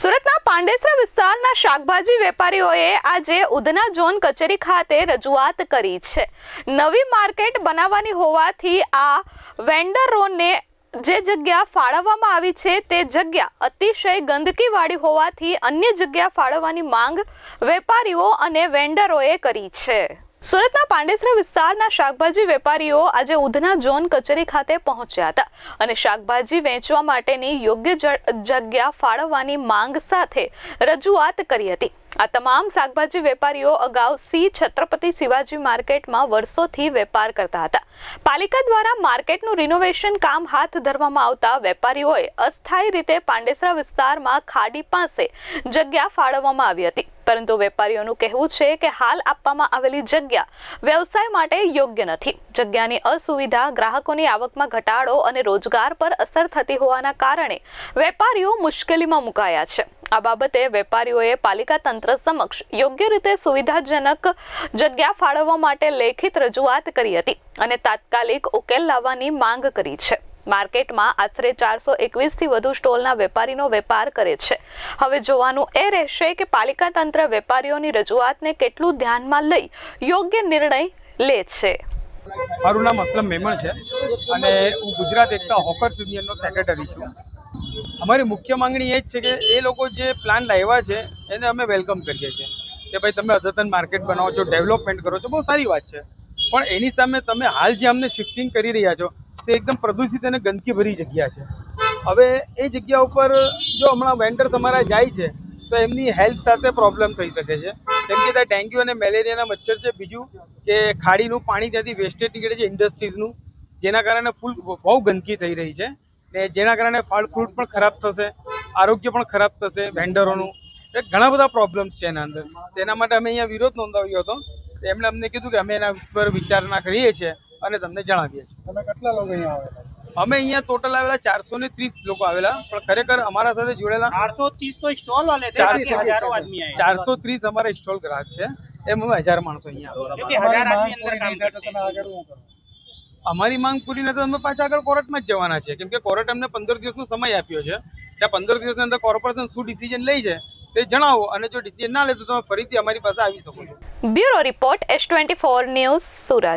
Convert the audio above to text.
સુરતના પાંડેસરા વિસ્તારના શાકભાજી વેપારીઓએ આજે ઉધના ઝોન કચેરી ખાતે રજૂઆત કરી છે. નવી માર્કેટ બનાવવાની હોવાથી આ વેન્ડરોને જે જગ્યા ફાળવવામાં આવી છે તે જગ્યા અતિશય ગંદકીવાળી હોવાથી અન્ય જગ્યા ફાળવવાની માંગ વેપારીઓ અને વેન્ડરોએ કરી છે. સુરતના પાંડેસરા વિસ્તારના શાકભાજી વેપારીઓ આજે ઉધના ઝોન કચેરી ખાતે પહોંચ્યા હતા અને શાકભાજી વેચવા માટેની યોગ્ય જગ્યા ફાળવવાની માંગ સાથે રજૂઆત કરી હતી. આ તમામ શાકભાજી વેપારીઓ અગાઉ સી છત્રપતિ શિવાજી માર્કેટમાં વર્ષોથી વેપાર કરતા હતા. પાલિકા દ્વારા માર્કેટનું રિનોવેશન કામ હાથ ધરવામાં આવતા વેપારીઓએ અસ્થાયી રીતે પાંડેસરા વિસ્તારમાં ખાડી પાસે જગ્યા ફાળવવામાં આવી હતી. પરંતુ વેપારીઓનું કહેવું છે કે હાલ આપવામાં આવેલી જગ્યા વ્યવસાય માટે યોગ્ય નથી. જગ્યાની અસુવિધા ગ્રાહકોની આવકમાં ઘટાડો અને રોજગાર પર અસર થતી હોવાના કારણે વેપારીઓ મુશ્કેલીમાં મુકાયા છે. આ બાબતે વેપારીઓએ પાલિકા તંત્ર સમક્ષ યોગ્ય રીતે સુવિધાજનક જગ્યા ફાળવવા માટે લેખિત રજૂઆત કરી હતી અને તાત્કાલિક ઉકેલ લાવવાની માંગ કરી છે. માર્કેટમાં આશરે ચારસો એકવીસથી વધુ સ્ટોલના વેપારીનો વેપાર કરે છે. હવે જોવાનું એ રહેશે કે પાલિકા તંત્ર વેપારીઓની રજૂઆતને કેટલું ધ્યાનમાં લઈ યોગ્ય નિર્ણય લે છે. મારું નામ અસલમ મેમણ છે અને હું ગુજરાત એકતા હોકર્સ યુનિયનનો સેક્રેટરી છું. અમારી મુખ્ય માંગણી એ જ છે કે એ લોકો જે પ્લાન લાવ્યા છે, એને અમે વેલકમ કરીએ છીએ. કે ભાઈ, તમે અદ્યતન માર્કેટ બનાવો છો ડેવલપમેન્ટ કરો છો, બહુ સારી વાત છે. પણ એની સામે તમે હાલ જે અમને શિફ્ટિંગ કરી રહ્યા છો, તે એકદમ પ્રદૂષિત અને ગંદકી ભરી જગ્યા છે. હવે એ જગ્યા ઉપર જો હમણાં વેન્ડર્સ અમારા જાય છે, તો એમની હેલ્થ સાથે પ્રોબ્લેમ થઈ શકે છે. કેમ કે ત્યાં ડેન્ગ્યુ અને મેલેરિયાના મચ્છર છે. બીજું કે ખાડીનું પાણી ત્યાંથી વેસ્ટેજ નીકળે છે ઇન્ડસ્ટ્રીઝનું જેના કારણે ફૂલ બહુ ગંદકી થઈ રહી છે. ને જેના કારણે ફળ ફ્રૂટ પણ ખરાબ થશે આરોગ્ય પણ ખરાબ થશે વેન્ડરોનું એટલે ઘણા બધા પ્રોબ્લેમ્સ છે એના અંદર. તેના માટે અમે અહીંયા વિરોધ નોંધાવ્યો હતો. એમણે અમને કીધું કે અમે એના ઉપર વિચારણા કરીએ છીએ અને તમને જણાવીએ છીએ. કેટલા લોકો અહીંયા આવેલા? અમે અહીંયા ટોટલ આવેલા ચારસો ને ત્રીસ લોકો આવેલા પણ ખરેખર અમારા સાથે જોડેલા ચારસો ત્રીસ તો સ્ટોલ અમારા સ્ટોલ ગ્રાહક છે. એમ હજાર માણસો અહીંયા અમારી માંગ પૂરી નથી અમે પાછા આગળ કોર્ટમાં જ જવાના છે કેમ કે કોર્ટ અમને પંદર દિવસનો સમય આપ્યો છે. ત્યાં પંદર દિવસની અંદર કોર્પોરેશન શું ડિસિઝન લઈ છે તે જણાવો અને જો ડિસિઝન ના લે તો તમે ફરીથી અમારી પાસે આવી શકો છો. Bureau report S twenty four news Surat.